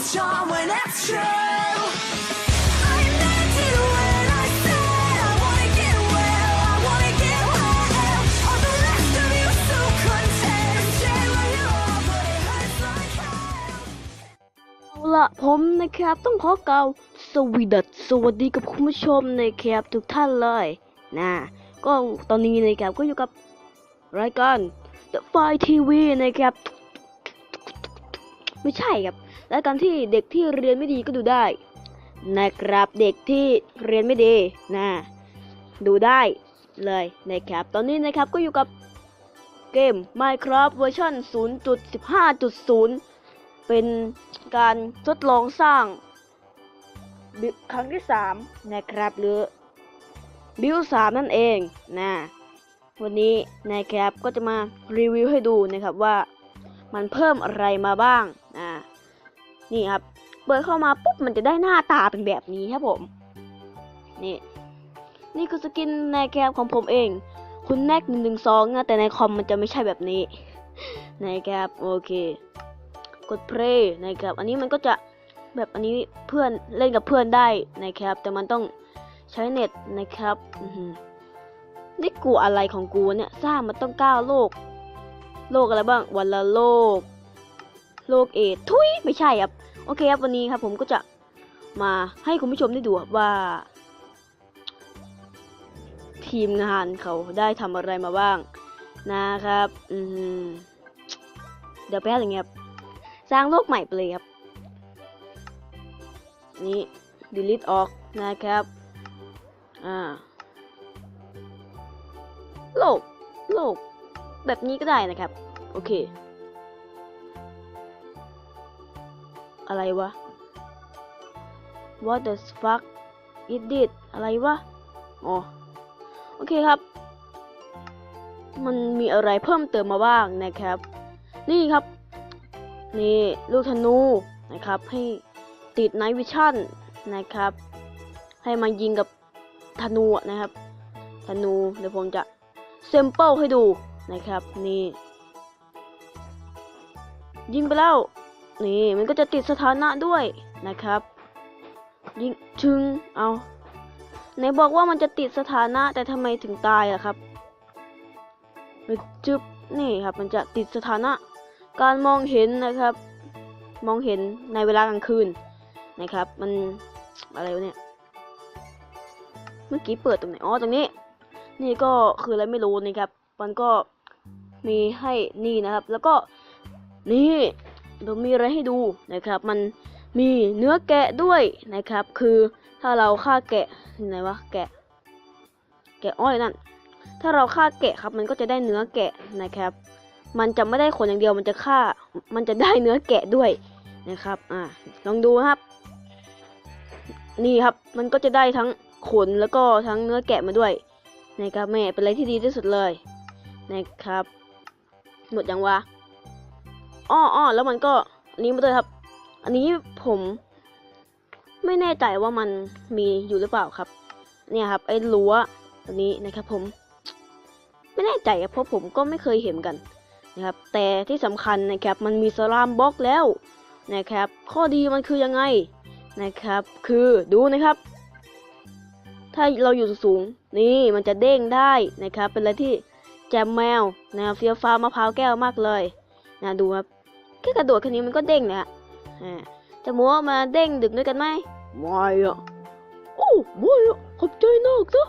it's ละผมนะครับต้องขอเก่าสวีดัสสวัสดีกับคุณผู้ชมนะครับทุกท่านเลยนะก็ตอนนี้นะครับก็อยู่กับรายการ The Fire TV นะครับ ไม่ใช่ครับ รายการที่เด็กที่เรียนไม่ดีก็ดูได้ นะครับเด็กที่เรียนไม่ดีนะดูได้เลยนะครับ ตอนนี้นะครับก็อยู่กับเกม Minecraft เวอร์ชัน0.15.0 เป็นการทดลองสร้าง ครั้งที่ 3 นะครับ หรือบิลสามนั่นเองนะวันนี้นะครับก็จะมารีวิวให้ดูนะครับว่ามันเพิ่มอะไรมาบ้าง นี่ครับ เปิดเข้ามาปุ๊บมันจะได้หน้าตาเป็นแบบนี้ครับผม นี่ นี่คือสกินในแคปของผมเอง คุณแนกหนึ่งหนึ่งสองนะแต่ในคอมมันจะไม่ใช่แบบนี้นะครับโอเค กด play นะครับ อันนี้มันก็จะแบบอันนี้เพื่อนเล่นกับเพื่อนได้นะครับ แต่มันต้องใช้เน็ตนะครับนี่กูอะไรของกูเนี่ยสร้างมันต้องก้าวโลก โลกอะไรบ้าง วันละโลก โลกเอดทุยไม่ใช่ครับ โอเคครับวันนี้ครับ ผมก็จะมาให้คุณผู้ชมได้ดูว่า ทีมงานเขาได้ทำอะไรมาบ้าง นะครับ อืมเดี๋ยวแป๊บอย่างเงี้ยครับ สร้างโลกใหม่ไปเลยครับ นี่ delete ออกนะครับ อ่า โลก โลก แบบนี้ก็ได้นะครับ โอเค อะไรวะ what the fuck is this อะไรวะ อ๋อ โอเคครับ มันมีอะไรเพิ่มเติมมาบ้างนะครับ นี่ครับ นี่ลูกธนูนะครับ ให้ติดไนวิชั่นนะครับ ให้มันยิงกับธนูนะครับ ธนูเดี๋ยวผมจะเซมเปิลให้ดูนะครับ นี่ ยิงไปแล้ว นี่มันก็จะติดสถานะด้วยนะครับ ยิงชึงเอาไหนบอกว่ามันจะติดสถานะแต่ทำไมถึงตายอะครับจึบนี่ครับ มันจะติดสถานะ การมองเห็นนะครับ มองเห็นในเวลากลางคืนนะครับ มันอะไรวะเนี่ยเมื่อกี้เปิดตรงไหนอ๋อตรงนี้ นี่ก็คืออะไรไม่รู้นะครับ มันก็มีให้นี่นะครับ แล้วก็นี่ เรามีอะไรให้ดูนะครับ มันมีเนื้อแกะด้วยนะครับ คือถ้าเราฆ่าแกะไหนวะแกะ แกะอ้อยนั่น ถ้าเราฆ่าแกะครับมันก็จะได้เนื้อแกะนะครับ มันจะไม่ได้ขนอย่างเดียวมันจะฆ่า มันจะได้เนื้อแกะด้วยนะครับ อ่าลองดูนะครับ นี่ครับมันก็จะได้ทั้งขนแล้วก็ทั้งเนื้อแกะมาด้วยนะครับแม่เป็นอะไรที่ดีที่สุดเลยนะครับ หมดยังวะ อ้ออ้อแล้วมันก็อันนี้มาด้วยครับ อันนี้ผมไม่แน่ใจว่ามันมีอยู่หรือเปล่าครับ เนี่ยครับ ไอ้รั้วตัวนี้นะครับ ผม ไม่แน่ใจครับเพราะผมก็ไม่เคยเห็นกันนะครับ แต่ที่สำคัญนะครับ มันมีสลามบล็อกแล้วนะครับ ข้อดีมันคือยังไงนะครับ คือดูนะครับ ถ้าเราอยู่สูงนี่มันจะเด้งได้นะครับ เป็นอะไรที่แจมแมวนะครับเฟียฟ้ามะพร้าวแก้วมากเลยนะดูครับ แค่กระโดดแค่นี้มันก็เด้งนะฮะอ่าจะมัวมาเด้งดึกด้วยกันไหมไม่อะโอ้ไม่อะขอบใจนักซะ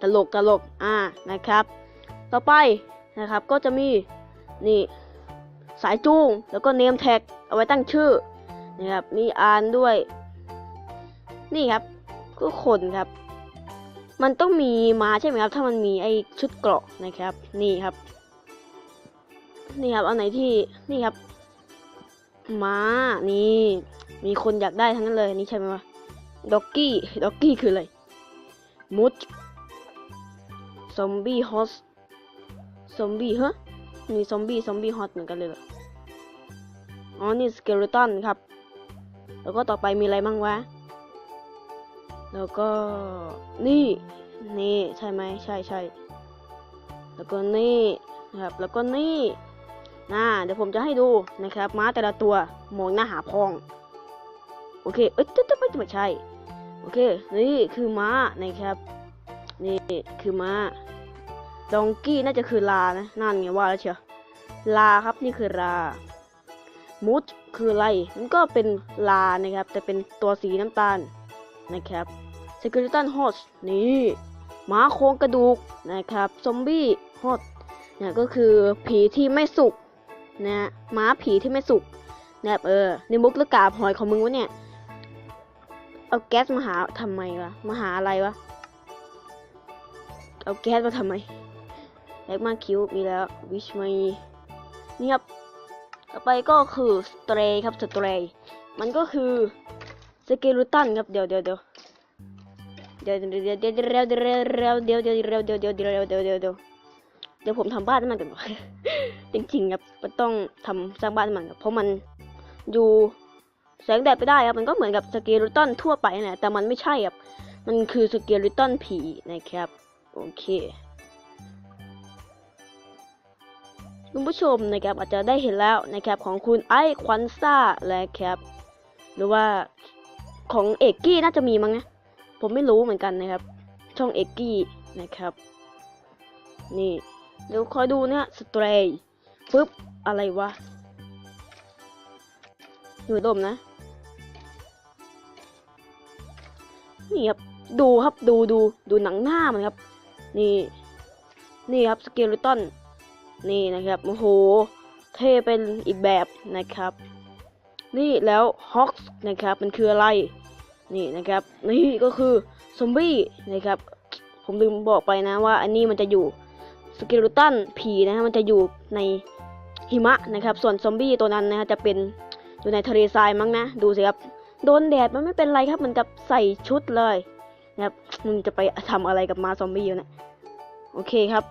ตลกตลกอ่านะครับ ต่อไปนะครับก็จะมีนี่สายจูงแล้วก็เนมแท็กเอาไว้ตั้งชื่อนะครับมีอ่านด้วย นี่ครับก็คนครับ มันต้องมีมาใช่ไหมครับ ถ้ามันมีไอชุดเกราะนะครับ นี่ครับ นี่ครับเอาไหนที่นี่ครับมานี่ มีคนอยากได้ทั้งนั้นเลยนี่ใช่ไหมวะด็อกกี้ด็อกกี้คืออะไรมุดซอมบี้ฮอสซอมบี้ฮะมีซอมบี้ซอมบี้ฮอตเหมือนกันเลยเหรออ๋อนี่สเกเลตันครับ แล้วก็ต่อไปมีอะไรบ้างวะ แล้วก็นี่นี่ใช่ไหมใช่ใช่แล้วก็นี่ครับ แล้วก็นี่ นะเดี๋ยวผมจะให้ดูนะครับม้าแต่ละตัวมองหน้าหาพอง โอเค เอ้ยจะจะไม่ไม่ใช่ โอเค นี่คือม้านะครับ นี่คือม้าดองกี้น่าจะคือลานะนั่นไงว่าแล้วเชียวลาครับนี่คือลามูดคืออะไร มันก็เป็นลานะครับ แต่เป็นตัวสีน้ำตาลนะครับสกิลตันฮอสนี่ม้าโครงกระดูกนะครับ ซอมบี้ฮอสเนี่ยก็คือผีที่ไม่สุก นะฮะม้าผีที่ไม่สุกนะครับเออในมุกและกาบหอยของมึงวะเนี่ย เอาแก๊สมาหาทำไมวะมาหาอะไรวะ เอาแก๊สมาทำไมแล็กมาคิวมีแล้ววิชมีนี่ครับต่อไปก็คือสเตรย์ครับสเตรย์มันก็คือสเกลูตันครับเดี๋ยวเดี๋ยวเดี๋ยวเดี๋ยวเดี๋ยวเดี๋ยวเดี๋ยวเดี๋ยวเดี๋ยวเดี๋ยวเดี๋ยวเดี๋ยวเดี๋ยวเดี๋ยวเดี๋ยว เดี๋ยวผมทำบ้านให้มันก่อนวะจริงๆครับมันต้องทำสร้างบ้านให้มันครับเพราะมันอยู่แสงแดดไปได้ครับมันก็เหมือนกับสเกลูตันทั่วไปนั่นแหละแต่มันไม่ใช่ครับมันคือสเกลูตันผีนะครับโอเคคุณผู้ชมนะครับอาจจะได้เห็นแล้วนะครับของคุณไอควันซ่าและครับหรือว่าของเอกกี้น่าจะมีมั้งนะผมไม่รู้เหมือนกันนะครับ ช่องเอกกี้นะครับ นี่ เดี๋ยวคอยดูเนี่ยสเตรย์ปึ๊บ อะไรวะอยู่ดมนะ นี่ครับ ดูครับดูดูดูหนังหน้ามันครับ นี่ นี่ครับสเกเลตันนี่นะครับ โอ้โห เท่เป็นอีกแบบนะครับ นี่แล้วฮอกส์นะครับ มันคืออะไร นี่นะครับ นี่ก็คือซอมบี้นะครับ ผมลืมบอกไปนะว่าอันนี้มันจะอยู่ สกเลตันผีนะฮะมันจะอยู่ในหิมะนะครับ ส่วนซอมบี้ตัวนั้นนะฮะจะเป็นอยู่ในทะเลทรายมั้งนะ ดูสิครับ โดนแดดมันไม่เป็นไรครับ มันกับใส่ชุดเลยนะครับมึงจะไปทำอะไรกับมาซอมบี้อยู่นะโอเคครับ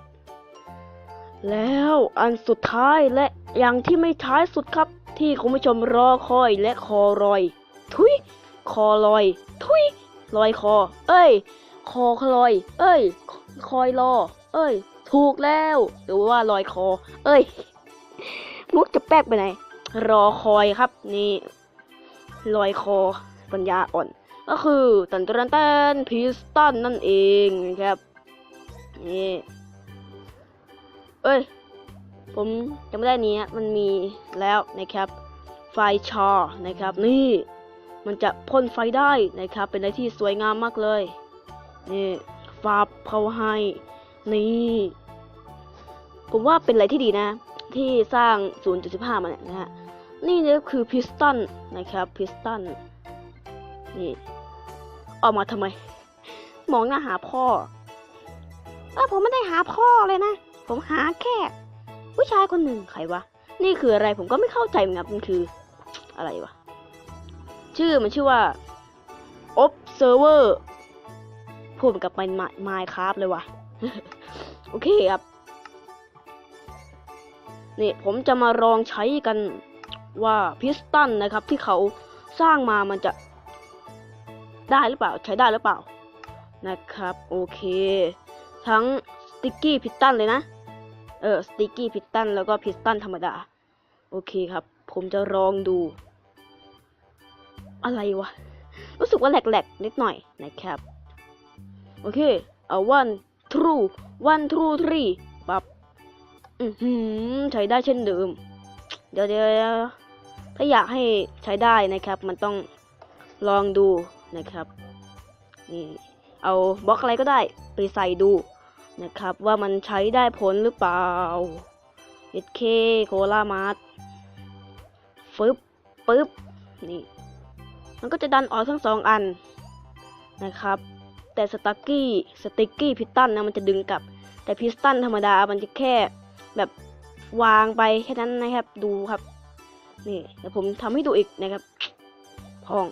แล้วอันสุดท้ายและอย่างที่ไม่ท้ายสุดครับ ที่คุณผู้ชมรอคอยและคอรอย ทุยคอลอย ทุยลอยคอ เอ้ย คอลอย เอ้ย คอยรอ เอ้ย ถูกแล้วหรือว่าลอยคอ เอ้ย มุกจะแป๊กไปไหน รอคอยครับ นี่ลอยคอ ปัญญาอ่อน ก็คือตันตันตันพิสตันนั่นเองนะครับ นี่ เอ้ย ผมจำไม่ได้นี้มันมีแล้วนะครับ ไฟชอนะครับ นี่ มันจะพ่นไฟได้นะครับ เป็นอะไรที่สวยงามมากเลย นี่ฟาบเขาให้ นี่ ผมว่าเป็นอะไรที่ดีนะ ที่สร้าง 0.15 มาเนี่ยนะฮะ นี่เนี่คือพิสตันนะครับพิสตันนี่ ออกมาทำไม มองหน้าหาพ่อเออผมไม่ได้หาพ่อเลยนะ ผมหาแค่ผู้ชายคนหนึ่งใครวะ นี่คืออะไรผมก็ไม่เข้าใจเหมือนกันมันคือ อะไรวะ ชื่อมันชื่อว่า observer พูดเหมือนกับเป็นไมค์ครับเลยวะ โอเคครับ นี่ผมจะมาลองใช้กันว่าพิสตันนะครับที่เขาสร้างมามันจะได้หรือเปล่าใช้ได้หรือเปล่านะครับ โอเค ทั้งสติกกี้พิสตันเลยนะ เออสติกกี้พิสตันแล้วก็พิสตันธรรมดา โอเคครับ ผมจะลองดู อะไรวะ รู้สึกว่าแหลกๆ นิดหน่อยนะครับ โอเค เอาวัน one true one true three ปับอือหือใช้ได้เช่นเดิม เดี๋ยวเดี๋ยวถ้าอยากให้ใช้ได้นะครับ มันต้องลองดูนะครับนี่เอาบล็อกอะไรก็ได้ไปใส่ดูนะครับ ว่ามันใช้ได้ผลหรือเปล่า SK โคลามาร์ฟึบปึ๊บนี่ มันก็จะดันออกทั้งสองอันนะครับ แต่สตักกี้สติกกี้พิสตันนะมันจะดึงกลับ แต่พิสตันธรรมดามันจะแค่แบบวางไปแค่นั้นนะครับ ดูครับ นี่เดี๋ยวผมทำให้ดูอีกนะครับพอง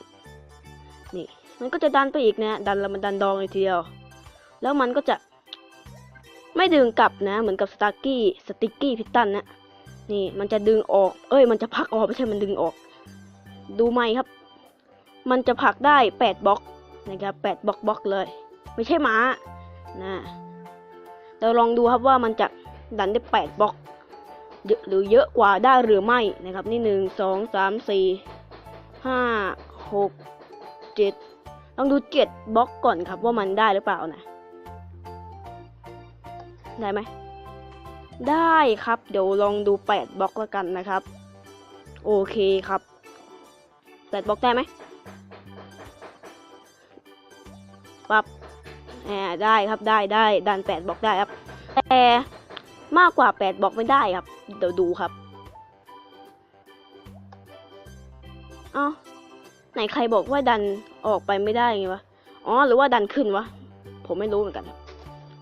นี่ มันก็จะดันไปอีกนะดันแล้วมันดันดองเลยทีเดียว แล้วมันก็จะ ไม่ดึงกลับนะ เหมือนกับสตาร์กี้สติกกี้พิสตันนะนี่มันจะดึงออก เอ้ย มันจะพักออกไม่ใช่มันดึงออก ดูไหมครับ มันจะผักได้แปดบล็อก นะครับแปดบล็อกบล็อกเลย ไม่ใช่ม้านะเราลองดูครับว่ามันจะดันได้แปดบล็อกเยอะหรือเยอะกว่าได้หรือไม่นะครับ นี่หนึ่งสองสามสี่ห้าหกเจ็ดลองดูเจ็ดบล็อกก่อนครับว่ามันได้หรือเปล่านะได้ไหมได้ครับ เดี๋ยวลองดูแปดบล็อกแล้วกันนะครับ โอเคครับแปดบล็อกได้ไหม ปั๊บแหมได้ครับได้ได้ดันแปดบล็อกได้ครับ แต่มากกว่าแปดบล็อกไม่ได้ครับ เดี๋ยวดูครับเอ้าไหนใครบอกว่าดันออกไปไม่ได้ไงวะ อ๋อ หรือว่าดันขึ้นวะ ผมไม่รู้เหมือนกันครับ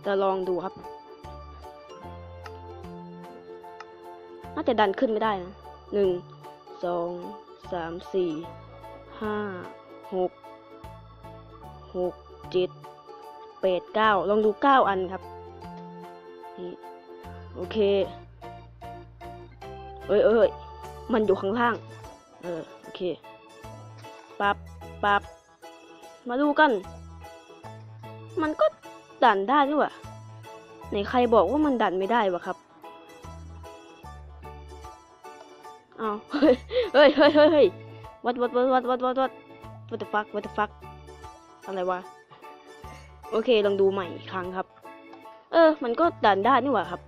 จะลองดูครับ น่าจะดันขึ้นไม่ได้นะหนึ่ง สอง สาม สี่ ห้า หก หก เจ็ดแปดเก้าลองดูเก้าอันครับนี่โอเคเอ้ยเอ้ยมันอยู่ข้างล่าง เออโอเคปับปับมาดูกัน มันก็ดันได้ด้วยวะไหนใครบอกว่ามันดันไม่ได้วะครับเอาเฮ้ยเฮ้ยเฮ้ยเฮ้ยเฮ้ยวัดวัดวัดวัดวัดวัดวัด what the fuck what the fuck อะไรวะ โอเคลองดูใหม่อีกครั้งครับ เออ มันก็ดันได้นี่หว่าครับ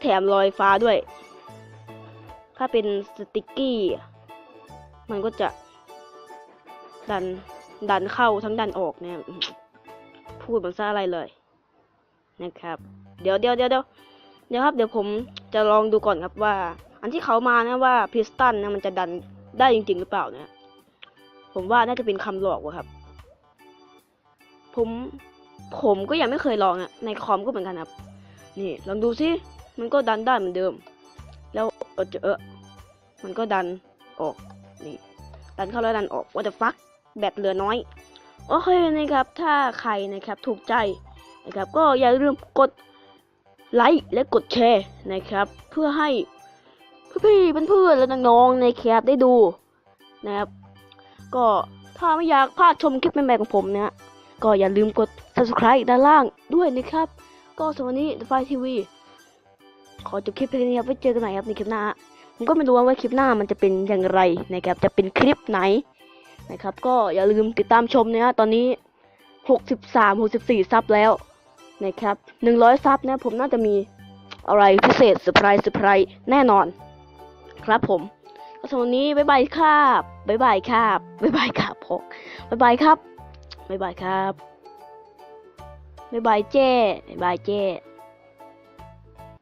แถมรอยฟ้าด้วย ถ้าเป็นสติกกี้ มันก็จะดันดันเข้าทั้งดันออกเนี่ยพูดเหมือนซะอะไรเลย นะครับ เดี๋ยวเดี๋ยวเดี๋ยวเดี๋ยวเดี๋ยวครับ เดี๋ยวผมจะลองดูก่อนครับว่า อันที่เขามานะว่าพิสตันนะมันจะดันได้จริง ๆ หรือเปล่าเนี่ยผมว่าน่าจะเป็นคำหลอกวะครับ ผมผมก็ยังไม่เคยลองอะในคอมก็เหมือนกันครับ นี่ลองดูสิมันก็ดันได้เหมือนเดิม แล้วเออเออมันก็ดันออกนี่ดันเข้าแล้วดันออก what the fuck แบตเหลือน้อย โอเคนะครับ ถ้าใครนะครับถูกใจนะครับ ก็อย่าลืมกดไลค์และกดแชร์นะครับ เพื่อให้พี่ๆเพื่อนๆและน้องๆในแคปได้ดูนะครับ ก็ถ้าไม่อยากพลาดชมคลิปใหม่ๆของผมเนะ ก็อย่าลืมกด subscribe ด้านล่างด้วยนะครับ ก็สำหรับวันนี้ The Fire TV ขอจบคลิปเพียงนี้ครับไว้เจอกันใหม่ครับในคลิปหน้าผมก็ไม่รู้ว่าคลิปหน้ามันจะเป็นอย่างไรนะครับจะเป็นคลิปไหนนะครับ ก็อย่าลืมติดตามชมนะตอนนี้ 63 64 ซับแล้วนะครับ100 ซับนะผมน่าจะมีอะไรพิเศษเซอร์ไพรส์เซอร์ไพรส์แน่นอน ครับผมก็สำหรับวันนี้บ๊ายบายครับบ๊ายบายครับบ๊ายบายครับพกบ๊ายบายครับ บ๊ายบายครับบ๊ายบายเจ้บ๊ายบายเจ้